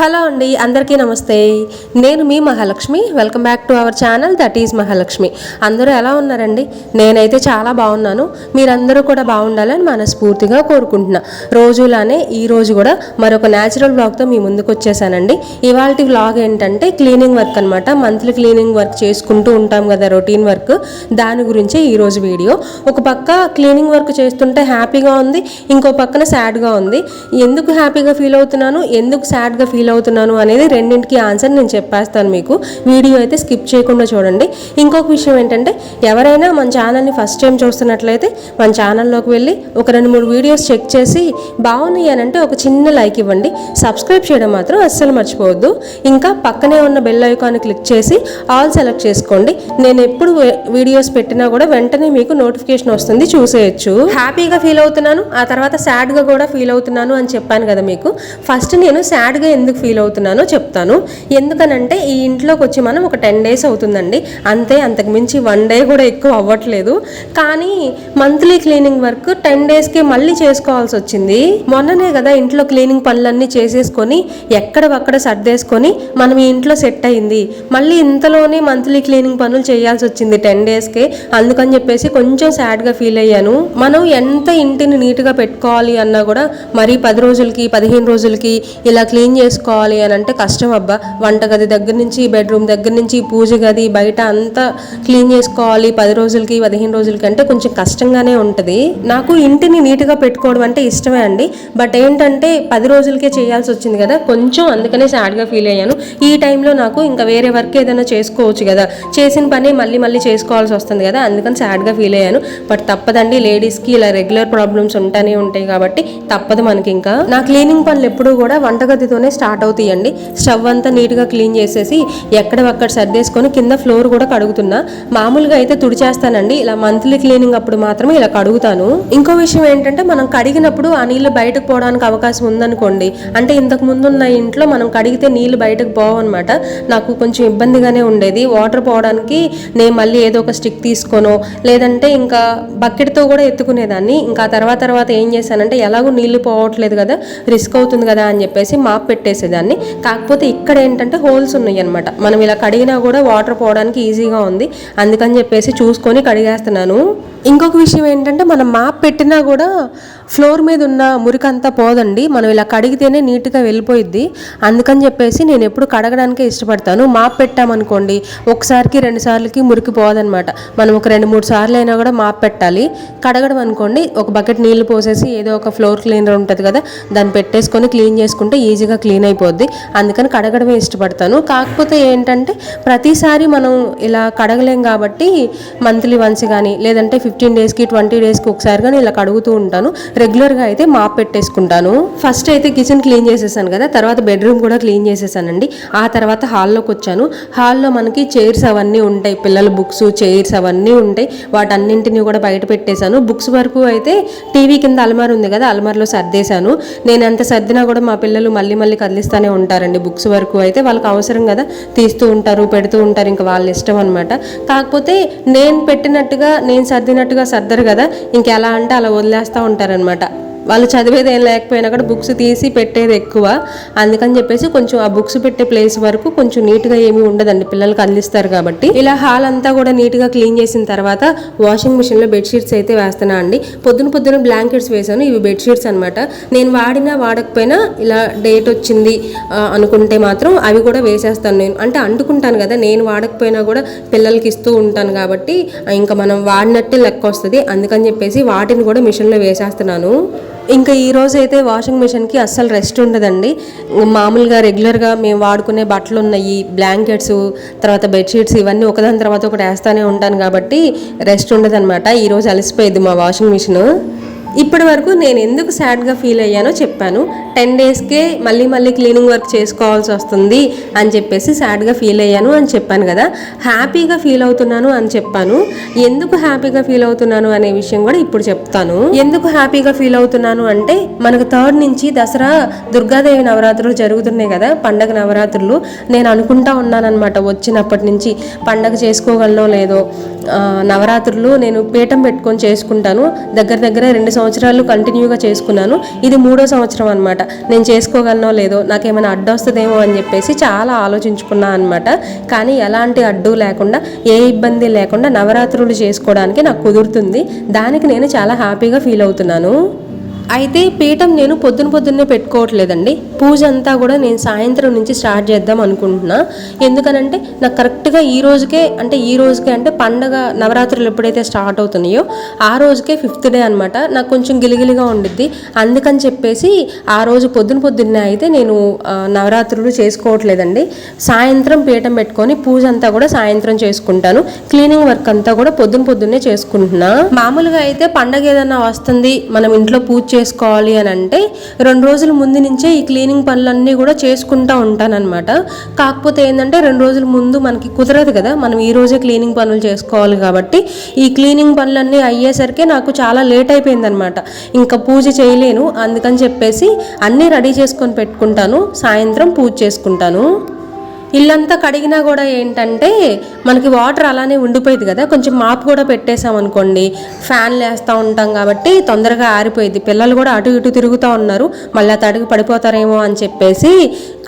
Hello అండి అందరికీ నమస్తే. నేను మీ Mahalakshmi. Welcome back to our channel that is Mahalakshmi. అందరూ ఎలా ఉన్నారండి? నేనైతే చాలా బాగున్నాను. మీరందరూ కూడా బాగుండాలని మనస్ఫూర్తిగా కోరుకుంటున్నా. రోజులానే ఈ రోజు కూడా మరొక న్యాచురల్ బ్లాగ్తో మీ ముందుకు వచ్చేసానండి. ఇవాళ వ్లాగ్ ఏంటంటే క్లీనింగ్ వర్క్ అనమాట మంత్లీ క్లీనింగ్ వర్క్ చేసుకుంటూ ఉంటాం కదా రొటీన్ వర్క్ దాని గురించే ఈరోజు వీడియో. ఒక పక్క క్లీనింగ్ వర్క్ చేస్తుంటే హ్యాపీగా ఉంది ఇంకో పక్కన సాడ్గా ఉంది. ఎందుకు హ్యాపీగా ఫీల్ అవుతున్నాను? ఎందుకు సాడ్గా ఫీల్ అవుతున్నాను అనేది రెండింటికి ఆన్సర్ నేను చెప్పేస్తాను మీకు. వీడియో అయితే స్కిప్ చేయకుండా చూడండి. ఇంకొక విషయం ఏంటంటే ఎవరైనా మన ఛానల్ని ఫస్ట్ టైం చూస్తున్నట్లయితే మన ఛానల్లోకి వెళ్ళి ఒక రెండు మూడు వీడియోస్ చెక్ చేసి బాగున్నాయి అని అంటే ఒక చిన్న లైక్ ఇవ్వండి. సబ్స్క్రైబ్ చేయడం మాత్రం అస్సలు మర్చిపోవద్దు. ఇంకా పక్కనే ఉన్న బెల్ ఐకాన్ క్లిక్ చేసి ఆల్ సెలెక్ట్ చేసుకోండి. నేను ఎప్పుడు వీడియోస్ పెట్టినా కూడా వెంటనే మీకు నోటిఫికేషన్ వస్తుంది. చూసేయచ్చు. హ్యాపీగా ఫీల్ అవుతున్నాను. ఆ తర్వాత సాడ్గా కూడా ఫీల్ అవుతున్నాను అని చెప్పాను కదా మీకు. ఫస్ట్ నేను సాడ్గా ఎందుకు ఫీల్ అవుతున్నానో చెప్తాను. ఎందుకనంటే ఈ ఇంట్లోకి వచ్చి మనం ఒక టెన్ డేస్ అవుతుందండి. అంతే అంతకుమించి వన్ డే కూడా ఎక్కువ అవ్వట్లేదు. కానీ మంత్లీ క్లీనింగ్ వర్క్ టెన్ డేస్కి మళ్ళీ చేసుకోవాల్సి వచ్చింది. మొన్ననే కదా ఇంట్లో క్లీనింగ్ పనులన్నీ చేసేసుకొని ఎక్కడవక్కడ సర్దేసుకొని మనం ఈ ఇంట్లో సెట్ అయింది. మళ్ళీ ఇంతలోనే మంత్లీ క్లీనింగ్ పనులు చేయాల్సి వచ్చింది టెన్ డేస్కే అందుకని చెప్పేసి కొంచెం సాడ్గా ఫీల్ అయ్యాను. మనం ఎంత ఇంటిని నీట్గా పెట్టుకోవాలి అన్నా కూడా మరీ పది రోజులకి పదిహేను రోజులకి ఇలా క్లీన్ చేసుకోవాలి అని అంటే కష్టం అబ్బా. వంటగది దగ్గర నుంచి బెడ్రూమ్ దగ్గర నుంచి పూజ గది బయట అంతా క్లీన్ చేసుకోవాలి. పది రోజులకి పదిహేను రోజులకి అంటే కొంచెం కష్టంగానే ఉంటుంది. నాకు ఇంటిని నీట్గా పెట్టుకోవడం అంటే ఇష్టమే అండి. బట్ ఏంటంటే పది రోజులకే చేయాల్సి వచ్చింది కదా. కొంచెం అందుకనే సాడ్గా ఫీల్ అయ్యాను. ఈ టైంలో నాకు ఇంకా వేరే వర్క్ ఏదైనా చేసుకోవచ్చు కదా. చేసిన పని మళ్ళీ మళ్ళీ చేసుకోవాల్సి వస్తుంది కదా. అందుకని సాడ్గా ఫీల్ అయ్యాను. బట్ తప్పదండి లేడీస్కి ఇలా రెగ్యులర్ ప్రాబ్లమ్స్ ఉంటానే ఉంటాయి కాబట్టి తప్పదు మనకి ఇంకా. నా క్లీనింగ్ పనులు ఎప్పుడూ కూడా వంటగదితోనే స్టార్ట్ అవుతాయండి. స్టవ్ అంతా నీట్గా క్లీన్ చేసేసి ఎక్కడవక్కడ సర్దేసుకొని కింద ఫ్లోర్ కూడా కడుగుతున్నా. మామూలుగా అయితే తుడిచేస్తానండి. ఇలా మంత్లీ క్లీనింగ్ అప్పుడు మాత్రమే ఇలా కడుగుతాను. ఇంకో విషయం ఏంటంటే మనం కడిగినప్పుడు ఆ నీళ్ళు బయటకు పోవడానికి అవకాశం ఉందనుకోండి. అంటే ఇంతకు ముందున్న ఇంట్లో మనం కడిగితే నీళ్ళు బయటకు పోవన్నమాట. నాకు కొంచెం ఇబ్బందిగానే ఉండేది. వాటర్ పోవడానికి నేను మళ్ళీ ఏదో ఒక స్టిక్ తీసుకోనో లేదంటే ఇంకా బకెట్తో కూడా ఎత్తుకునేదాన్ని. ఇంకా తర్వాత తర్వాత ఏం చేశానంటే ఎలాగో నీళ్ళు పోవట్లేదు కదా రిస్క్ అవుతుంది కదా అని చెప్పేసి మాప్ పెట్టేసి చేసేదాన్ని. కాకపోతే ఇక్కడ ఏంటంటే హోల్స్ ఉన్నాయి అనమాట మనం ఇలా కడిగినా కూడా వాటర్ పోవడానికి ఈజీగా ఉంది. అందుకని చెప్పేసి చూసుకొని కడిగేస్తున్నాను. ఇంకొక విషయం ఏంటంటే మనం మాప్ పెట్టినా కూడా ఫ్లోర్ మీద ఉన్న మురికంతా పోదండి. మనం ఇలా కడిగితేనే నీట్గా వెళ్ళిపోయిద్ది. అందుకని చెప్పేసి నేను ఎప్పుడు కడగడానికే ఇష్టపడతాను. మాప్ పెట్టామనుకోండి ఒకసారికి రెండు సార్లకి మురికి పోదనమాట. మనం ఒక రెండు మూడు సార్లు అయినా కూడా మాప్ పెట్టాలి. కడగడం అనుకోండి ఒక బకెట్ నీళ్ళు పోసేసి ఏదో ఒక ఫ్లోర్ క్లీనర్ ఉంటుంది కదా దాన్ని పెట్టేసుకొని క్లీన్ చేసుకుంటే ఈజీగా క్లీన్ అయిపోద్ది. అందుకని కడగడమే ఇష్టపడతాను. కాకపోతే ఏంటంటే ప్రతిసారి మనం ఇలా కడగలేం కాబట్టి మంత్లీ వన్స్ కానీ లేదంటే ఫిఫ్టీన్ డేస్కి ట్వంటీ డేస్కి ఒకసారి కానీ ఇలా కడుగుతూ ఉంటాను. రెగ్యులర్గా అయితే మాప్ పెట్టేసుకుంటాను. ఫస్ట్ అయితే కిచెన్ క్లీన్ చేసేసాను కదా తర్వాత బెడ్రూమ్ కూడా క్లీన్ చేసేసానండి. ఆ తర్వాత హాల్లోకి వచ్చాను. హాల్లో మనకి చైర్స్ అవన్నీ ఉంటాయి పిల్లల బుక్స్ చైర్స్ అవన్నీ ఉంటాయి. వాటన్నింటినీ కూడా బయట పెట్టేశాను. బుక్స్ వరకు అయితే టీవీ కింద అలమార్ ఉంది కదా అలమార్లో సర్దేశాను. నేను ఎంత సర్దినా కూడా మా పిల్లలు మళ్ళీ మళ్ళీ కదిలిస్తూనే ఉంటారండి బుక్స్ వరకు అయితే. వాళ్ళకి అవసరం కదా తీస్తూ ఉంటారు పెడుతూ ఉంటారు ఇంకా వాళ్ళ ఇష్టం అనమాట కాకపోతే నేను పెట్టినట్టుగా నేను సర్దినట్టుగా సర్దరు కదా ఇంకెలా అంటే అలా వదిలేస్తూ ఉంటారనమాట കേട്ടോ వాళ్ళు చదివేది ఏం లేకపోయినా కూడా బుక్స్ తీసి పెట్టేది ఎక్కువ. అందుకని చెప్పేసి కొంచెం ఆ బుక్స్ పెట్టే ప్లేస్ వరకు కొంచెం నీట్గా ఏమీ ఉండదండి. పిల్లలకి అందిస్తారు కాబట్టి. ఇలా హాల్ అంతా కూడా నీట్గా క్లీన్ చేసిన తర్వాత వాషింగ్ మిషన్లో బెడ్షీట్స్ అయితే వేస్తున్నా అండి. పొద్దున పొద్దున బ్లాంకెట్స్ వేసాను ఇవి బెడ్షీట్స్ అనమాట నేను వాడినా వాడకపోయినా ఇలా డేట్ వచ్చింది అనుకుంటే మాత్రం అవి కూడా వేసేస్తాను నేను. అంటే అంటుకుంటాను కదా నేను వాడకపోయినా కూడా పిల్లలకి ఇస్తూ ఉంటాను కాబట్టి ఇంకా మనం వాడినట్టే లెక్క వస్తుంది. అందుకని చెప్పేసి వాటిని కూడా మిషన్లో వేసేస్తున్నాను. ఇంకా ఈరోజు అయితే వాషింగ్ మిషన్కి అస్సలు రెస్ట్ ఉండదండి. మామూలుగా రెగ్యులర్గా మేము వాడుకునే బట్టలు ఉన్నాయి బ్లాంకెట్స్ తర్వాత బెడ్షీట్స్ ఇవన్నీ ఒకదాని తర్వాత ఒకటి వేస్తానే ఉంటాను కాబట్టి రెస్ట్ ఉండదన్నమాట. ఈరోజు అలసిపోయింది మా వాషింగ్ మిషన్ ఇప్పటి వరకు నేను ఎందుకు సాడ్గా ఫీల్ అయ్యానో చెప్పాను. టెన్ డేస్కే మళ్ళీ మళ్ళీ క్లీనింగ్ వర్క్ చేసుకోవాల్సి వస్తుంది అని చెప్పేసి సాడ్గా ఫీల్ అయ్యాను అని చెప్పాను కదా. హ్యాపీగా ఫీల్ అవుతున్నాను అని చెప్పాను. ఎందుకు హ్యాపీగా ఫీల్ అవుతున్నాను అనే విషయం కూడా ఇప్పుడు చెప్తాను. ఎందుకు హ్యాపీగా ఫీల్ అవుతున్నాను అంటే మనకు థర్డ్ నుంచి దసరా దుర్గాదేవి నవరాత్రులు జరుగుతున్నాయి కదా పండగ నవరాత్రులు. నేను అనుకుంటా ఉన్నానన్నమాట వచ్చినప్పటి నుంచి పండగ చేసుకోగలనో లేదో. నవరాత్రులు నేను పీఠం పెట్టుకొని చేసుకుంటాను. దగ్గర దగ్గర రెండు సంవత్సరాలు కంటిన్యూగా చేసుకున్నాను. ఇది మూడో సంవత్సరం అనమాట నేను చేసుకోగలనో లేదో నాకేమైనా అడ్డు వస్తుందేమో అని చెప్పేసి చాలా ఆలోచించుకున్నాను అనమాట కానీ ఎలాంటి అడ్డు లేకుండా ఏ ఇబ్బంది లేకుండా నవరాత్రులు చేసుకోవడానికి నాకు కుదురుతుంది. దానికి నేను చాలా హ్యాపీగా ఫీల్ అవుతున్నాను. అయితే పీఠం నేను పొద్దున పొద్దున్నే పెట్టుకోవట్లేదండి. పూజ అంతా కూడా నేను సాయంత్రం నుంచి స్టార్ట్ చేద్దాం అనుకుంటున్నా. ఎందుకనంటే నాకు కరెక్ట్గా ఈ రోజుకే అంటే ఈ రోజుకే అంటే పండగ నవరాత్రులు ఎప్పుడైతే స్టార్ట్ అవుతున్నాయో ఆ రోజుకే ఫిఫ్త్ డే అనమాట నాకు కొంచెం గిలిగిలిగా ఉండిద్ది. అందుకని చెప్పేసి ఆ రోజు పొద్దున పొద్దున్నే అయితే నేను నవరాత్రులు చేసుకోవట్లేదండి. సాయంత్రం పీఠం పెట్టుకొని పూజ అంతా కూడా సాయంత్రం చేసుకుంటాను. క్లీనింగ్ వర్క్ అంతా కూడా పొద్దున పొద్దున్నే చేసుకుంటున్నా. మామూలుగా అయితే పండగ ఏదైనా వస్తుంది మనం ఇంట్లో పూజ చేసుకోవాలి అని అంటే రెండు రోజుల ముందు నుంచే ఈ క్లీనింగ్ పనులన్నీ కూడా చేసుకుంటా ఉంటానన్నమాట. కాకపోతే ఏంటంటే రెండు రోజుల ముందు మనకి కుదరదు కదా మనం ఈ రోజే క్లీనింగ్ పనులు చేసుకోవాలి కాబట్టి ఈ క్లీనింగ్ పనులన్నీ అయ్యేసరికి నాకు చాలా లేట్ అయిపోయిందనమాట ఇంకా పూజ చేయలేను అందుకని చెప్పేసి అన్నీ రెడీ చేసుకొని పెట్టుకుంటాను సాయంత్రం పూజ చేసుకుంటాను. ఇల్లంతా కడిగినా కూడా ఏంటంటే మనకి వాటర్ అలానే ఉండిపోయింది కదా. కొంచెం మాపు కూడా పెట్టేసాం అనుకోండి. ఫ్యాన్లు వేస్తూ ఉంటాం కాబట్టి తొందరగా ఆరిపోయింది. పిల్లలు కూడా అటు ఇటు తిరుగుతూ ఉన్నారు. మళ్ళీ తడిగి పడిపోతారేమో అని చెప్పేసి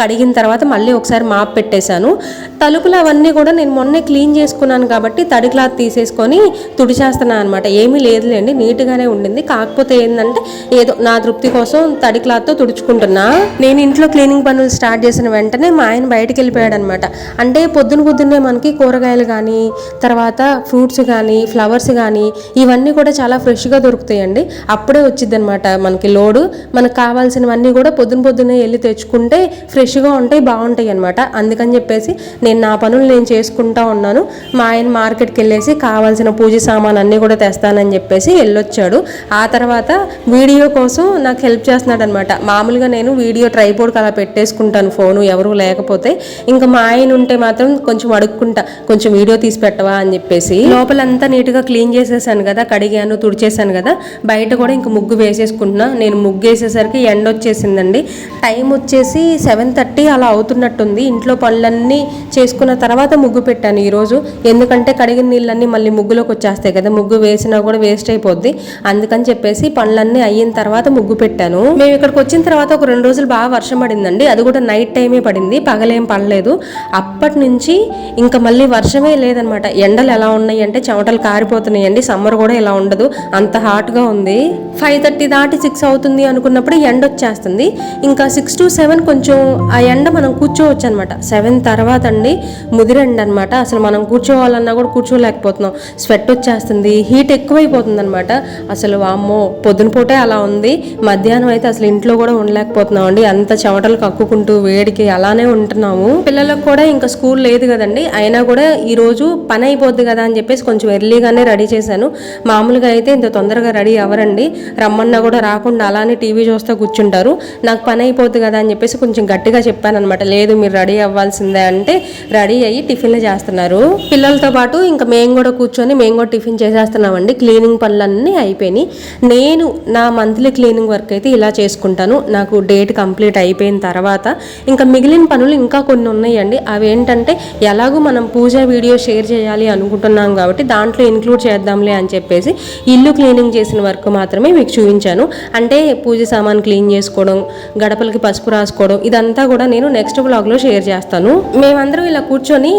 కడిగిన తర్వాత మళ్ళీ ఒకసారి మాప్ పెట్టేశాను. తలుపులు అవన్నీ కూడా నేను మొన్నే క్లీన్ చేసుకున్నాను కాబట్టి తడి క్లాత్ తీసేసుకొని తుడిచేస్తున్నాను అనమాట ఏమీ లేదులేండి నీట్గానే ఉండింది. కాకపోతే ఏంటంటే ఏదో నా తృప్తి కోసం తడి క్లాత్తో తుడుచుకుంటున్నా. నేను ఇంట్లో క్లీనింగ్ పనులు స్టార్ట్ చేసిన వెంటనే మా ఆయన బయటకు వెళ్ళిపోయాడు. అనమాట అంటే పొద్దున పొద్దున్నే మనకి కూరగాయలు కానీ తర్వాత ఫ్రూట్స్ కానీ ఫ్లవర్స్ కానీ ఇవన్నీ కూడా చాలా ఫ్రెష్గా దొరుకుతాయండి. అప్పుడే వచ్చింది అనమాట మనకి లోడు. మనకు కావాల్సినవన్నీ కూడా పొద్దున పొద్దున్నే వెళ్ళి తెచ్చుకుంటే ఫ్రెష్గా ఉంటాయి బాగుంటాయి అనమాట అందుకని చెప్పేసి నేను నా పనులు నేను చేసుకుంటా ఉన్నాను. మా ఆయన మార్కెట్కి వెళ్ళేసి కావాల్సిన పూజ సామాన్ అన్నీ కూడా తెస్తానని చెప్పేసి వెళ్ళొచ్చాడు. ఆ తర్వాత వీడియో కోసం నాకు హెల్ప్ చేస్తున్నాడు అనమాట మామూలుగా నేను వీడియో ట్రైపోర్డ్కి అలా పెట్టేసుకుంటాను ఫోను ఎవరు లేకపోతే. ఇంకా మా ఆయన ఉంటే మాత్రం కొంచెం అడుక్కుంటా కొంచెం వీడియో తీసి పెట్టవా? అని చెప్పేసి లోపలంతా నీట్గా క్లీన్ చేసేసాను కదా కడిగాను తుడిచేసాను కదా బయట కూడా ఇంక ముగ్గు వేసేసుకుంటున్నా. నేను ముగ్గు వేసేసరికి ఎండ వచ్చేసిందండి. టైం వచ్చేసి సెవెన్ థర్టీ అలా అవుతున్నట్టుంది. ఇంట్లో పనులన్నీ చేసుకున్న తర్వాత ముగ్గు పెట్టాను ఈరోజు. ఎందుకంటే కడిగిన నీళ్ళన్నీ మళ్ళీ ముగ్గులోకి వచ్చేస్తాయి కదా ముగ్గు వేసినా కూడా వేస్ట్ అయిపోద్ది. అందుకని చెప్పేసి పనులన్నీ అయిన తర్వాత ముగ్గు పెట్టాను. మేము ఇక్కడికి వచ్చిన తర్వాత ఒక రెండు రోజులు బాగా వర్షం పడిందండి. అది కూడా నైట్ టైమే పడింది. పగలేం పడలేదు. అప్పటి నుంచి ఇంకా మళ్ళీ వర్షమే లేదనమాట. ఎండలు ఎలా ఉన్నాయి అంటే చెమటలు కారిపోతున్నాయండి. సమ్మర్ కూడా ఇలా ఉండదు. అంత హాట్గా ఉంది. ఫైవ్ థర్టీ దాటి సిక్స్ అవుతుంది అనుకున్నప్పుడు ఎండ వచ్చేస్తుంది ఇంకా సిక్స్ టు సెవెన్ కొంచెం ఆ ఎండ మనం కూర్చోవచ్చు అనమాట సెవెన్ తర్వాత అండి ముదిరండి అనమాట అసలు మనం కూర్చోవాలన్నా కూడా కూర్చోలేకపోతున్నాం. స్వెట్ వచ్చేస్తుంది. హీట్ ఎక్కువైపోతుంది అనమాట అసలు వామ్మో పొద్దున పూటే అలా ఉంది. మధ్యాహ్నం అయితే అసలు ఇంట్లో కూడా ఉండలేకపోతున్నాం అండి అంత చెమటలు కక్కుకుంటూ వేడికి అలానే ఉంటున్నాము. పిల్లలకు కూడా ఇంకా స్కూల్ లేదు కదండి. అయినా కూడా ఈరోజు పని అయిపోద్ది కదా అని చెప్పేసి కొంచెం ఎర్లీగానే రెడీ చేశాను. మామూలుగా అయితే ఇంత తొందరగా రెడీ అవ్వరండి. రమ్మన్నా కూడా రాకుండా అలానే టీవీ చూస్తూ కూర్చుంటారు. నాకు పని అయిపోద్ది కదా అని చెప్పేసి కొంచెం గట్టిగా చెప్పాను అనమాట లేదు మీరు రెడీ అవ్వాల్సిందే అంటే రెడీ అయ్యి టిఫిన్లు చేస్తున్నారు. పిల్లలతో పాటు ఇంకా మేము కూడా కూర్చొని మేము కూడా టిఫిన్ చేసేస్తున్నామండి. క్లీనింగ్ పనులన్నీ అయిపోయినాయి. నేను నా మంత్లీ క్లీనింగ్ వర్క్ అయితే ఇలా చేసుకుంటాను. నాకు డేట్ కంప్లీట్ అయిపోయిన తర్వాత ఇంకా మిగిలిన పనులు ఇంకా కొన్ని ఉన్నాయి. ఉన్నాయండి అవి ఏంటంటే ఎలాగో మనం పూజ వీడియో షేర్ చేయాలి అనుకుంటున్నాం కాబట్టి దాంట్లో ఇంక్లూడ్ చేద్దాంలే అని చెప్పేసి ఇల్లు క్లీనింగ్ చేసిన వర్క్ మాత్రమే మీకు చూపించాను. అంటే పూజ సామాన్ క్లీన్ చేసుకోవడం గడపలకి పసుపు రాసుకోవడం ఇదంతా కూడా నేను నెక్స్ట్ బ్లాగ్లో షేర్ చేస్తాను. మేమందరం ఇలా కూర్చొని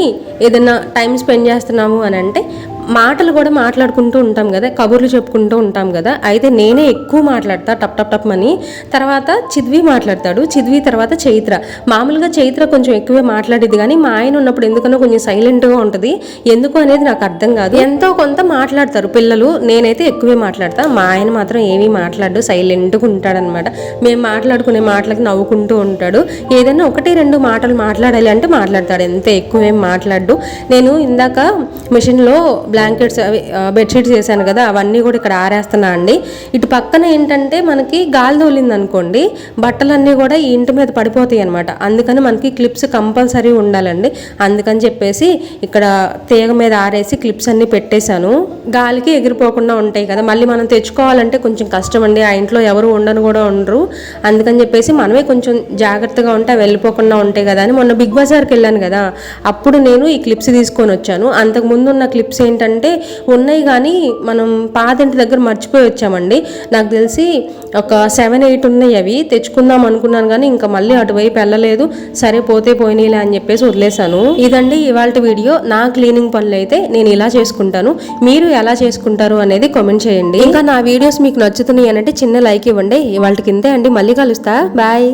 ఏదైనా టైం స్పెండ్ చేస్తున్నాము అని అంటే మాటలు కూడా మాట్లాడుకుంటూ ఉంటాం కదా కబుర్లు చెప్పుకుంటూ ఉంటాం కదా అయితే నేనే ఎక్కువ మాట్లాడతా టప్ టప్ టప్ అని తర్వాత చిద్వి మాట్లాడతాడు చిద్వి తర్వాత చైత్ర. మామూలుగా చైత్ర కొంచెం ఎక్కువే మాట్లాడేది కానీ మా ఆయన ఉన్నప్పుడు ఎందుకనో కొంచెం సైలెంట్గా ఉంటుంది. ఎందుకు అనేది నాకు అర్థం కాదు. ఎంతో కొంత మాట్లాడతారు పిల్లలు నేనైతే ఎక్కువే మాట్లాడతా. మా ఆయన మాత్రం ఏమీ మాట్లాడు సైలెంట్గా ఉంటాడనమాట మేము మాట్లాడుకునే మాటలకి నవ్వుకుంటూ ఉంటాడు. ఏదైనా ఒకటి రెండు మాటలు మాట్లాడాలి అంటే మాట్లాడతాడు ఎంత ఎక్కువ ఏం మాట్లాడు. నేను ఇందాక మిషన్లో బ్లాంకెట్స్ అవి బెడ్షీట్స్ వేసాను కదా అవన్నీ కూడా ఇక్కడ ఆరేస్తున్నా అండి. ఇటు పక్కన ఏంటంటే మనకి గాలి తోలింది అనుకోండి బట్టలన్నీ కూడా ఈ ఇంటి మీద పడిపోతాయి అనమాట అందుకని మనకి క్లిప్స్ కంపల్సరీ ఉండాలండి. అందుకని చెప్పేసి ఇక్కడ తీగ మీద ఆరేసి క్లిప్స్ అన్నీ పెట్టేశాను. గాలికి ఎగిరిపోకుండా ఉంటాయి కదా మళ్ళీ మనం తెచ్చుకోవాలంటే కొంచెం కష్టం అండి ఆ ఇంట్లో ఎవరు ఉండను కూడా ఉండరు. అందుకని చెప్పేసి మనమే కొంచెం జాగ్రత్తగా ఉంటే వెళ్ళిపోకుండా ఉంటాయి కదా అని మొన్న బిగ్ బజార్కి వెళ్ళాను కదా అప్పుడు నేను ఈ క్లిప్స్ తీసుకొని వచ్చాను. అంతకు ముందు ఉన్న క్లిప్స్ ఏంటంటే ఏంటంటే ఉన్నాయి కానీ మనం పాతింటి దగ్గర మర్చిపోయి వచ్చామండి. నాకు తెలిసి ఒక సెవెన్ ఎయిట్ ఉన్నాయి అవి. తెచ్చుకుందాం అనుకున్నాను కానీ ఇంకా మళ్ళీ అటువైపు వెళ్ళలేదు. సరే పోతే పోయినాయిలే అని చెప్పేసి వదిలేశాను. ఇదండి ఇవాళ వీడియో. నా క్లీనింగ్ పనులు అయితే నేను ఇలా చేసుకుంటాను. మీరు ఎలా చేసుకుంటారు అనేది కామెంట్ చేయండి. ఇంకా నా వీడియోస్ మీకు నచ్చుతున్నాయి అంటే చిన్న లైక్ ఇవ్వండి. ఇవాళ ఇంతే అండి. మళ్ళీ కలుస్తా. బాయ్.